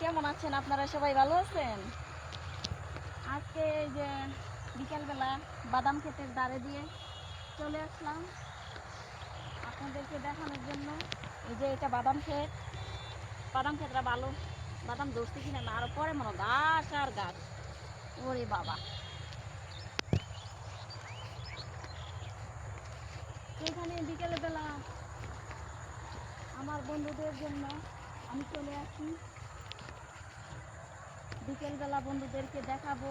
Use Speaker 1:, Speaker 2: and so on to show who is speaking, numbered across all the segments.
Speaker 1: কেমন আছেন? আপনারা সবাই ভালো আছেন? আজকে এই যে বিকেলবেলা বাদাম ক্ষেতের দাঁড়ে দিয়ে চলে আসলাম। আপনাদেরকে দেখানোর জন্য এই যে এটা বাদাম ক্ষেত। বাদাম ক্ষেতটা ভালো। বাদাম ধরছে কিনা না, আরও পরে মনে গাছ আর গাছ ওরে বাবা। এখানে বিকেলে বেলা আমার বন্ধুদের জন্য আমি চলে আসি। বিকেলবেলা বন্ধুদেরকে দেখাবো।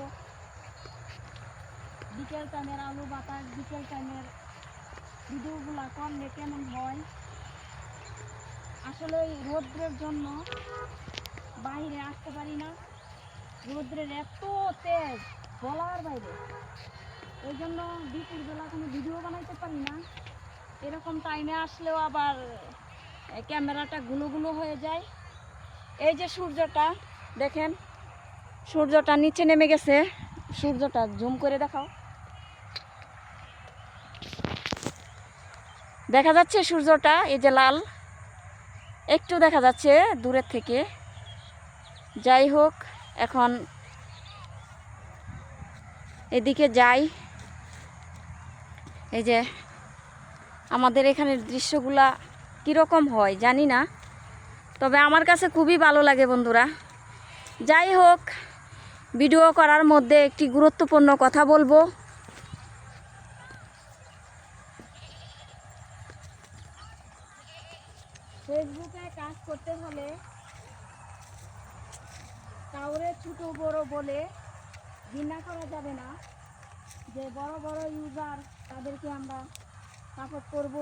Speaker 1: বিকেল টাইমের আলু বাতাস, বিকেল টাইমের ভিডিওগুলো করলে কেমন হয়? আসলে এই রৌদ্রের জন্য বাইরে আসতে পারি না। রৌদ্রের এত তেজ বলার বাইরে। এই জন্য বিকেলবেলা কোনো ভিডিও বানাইতে পারি না। এরকম টাইমে আসলেও আবার ক্যামেরাটা গুলো গুলো হয়ে যায়। এই যে সূর্যটা, দেখেন। সূর্যটা নিচে নেমে গেছে। সূর্যটা জুম করে দেখাও। দেখা যাচ্ছে সূর্যটা এই যে লাল। একটু দেখা যাচ্ছে দূরের থেকে। যাই হোক, এখন এদিকে যাই। এই যে আমাদের এখানের দৃশ্যগুলা কীরকম হয় জানি না। তবে আমার কাছে খুবই ভালো লাগে বন্ধুরা। যাই হোক ভিডিও করার মধ্যে একটি গুরুত্বপূর্ণ কথা বলব। ফেসবুকে কাজ করতে হলে কাউরে ছোট বড় বলে ঘৃণা করা যাবে না। যে বড় বড় ইউজার তাদেরকে আমরা সাপোর্ট করব,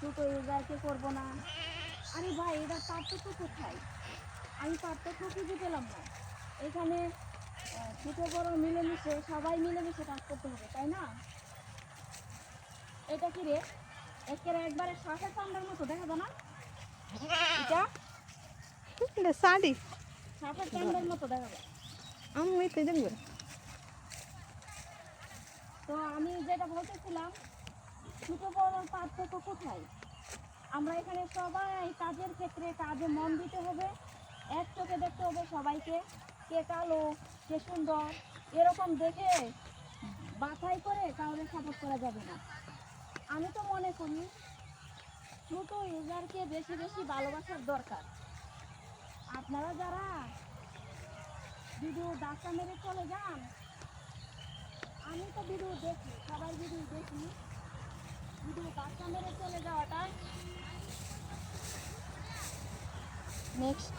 Speaker 1: ছোট ইউজারকে করব না। আরে ভাই এটা পার্থক্য কোথায়? আমি পার্থক্য খুঁজে পেলাম না। এখানে ছোট বড় মিলেমিশে সবাই মিলেমিশে কাজ করতে হবে তাই না? এটা কি রে? একেবারে একবারে শ্বাসের চামড়ার মতো দেখা যায় না? এটা?
Speaker 2: এটা শাড়ি।
Speaker 1: সাপের চামড়ার মতো দেখা যায়
Speaker 2: আমি এতে দেখব।
Speaker 1: তো আমি যেটা বলতেছিলাম ছোট বড় পার্থক্য কোথায়? আমরা এখানে সবাই কাজের ক্ষেত্রে কাজে মন দিতে হবে এক চোখে দেখতে হবে সবাইকে। কে কালো কে সুন্দর এরকম দেখে বাছাই করে কাউরে সাপোর্ট করা যাবে না। আমি তো মনে করি, ছোট ইউজারকে বেশি বেশি ভালোবাসার দরকার। আপনারা যারা ভিডিও ডাক্তার মেরে চলে যান, আমি তো ভিডিও দেখি সবার ভিডিও দেখি। ভিডিও বাচ্চা মেরে চলে যাওয়াটা নেক্সট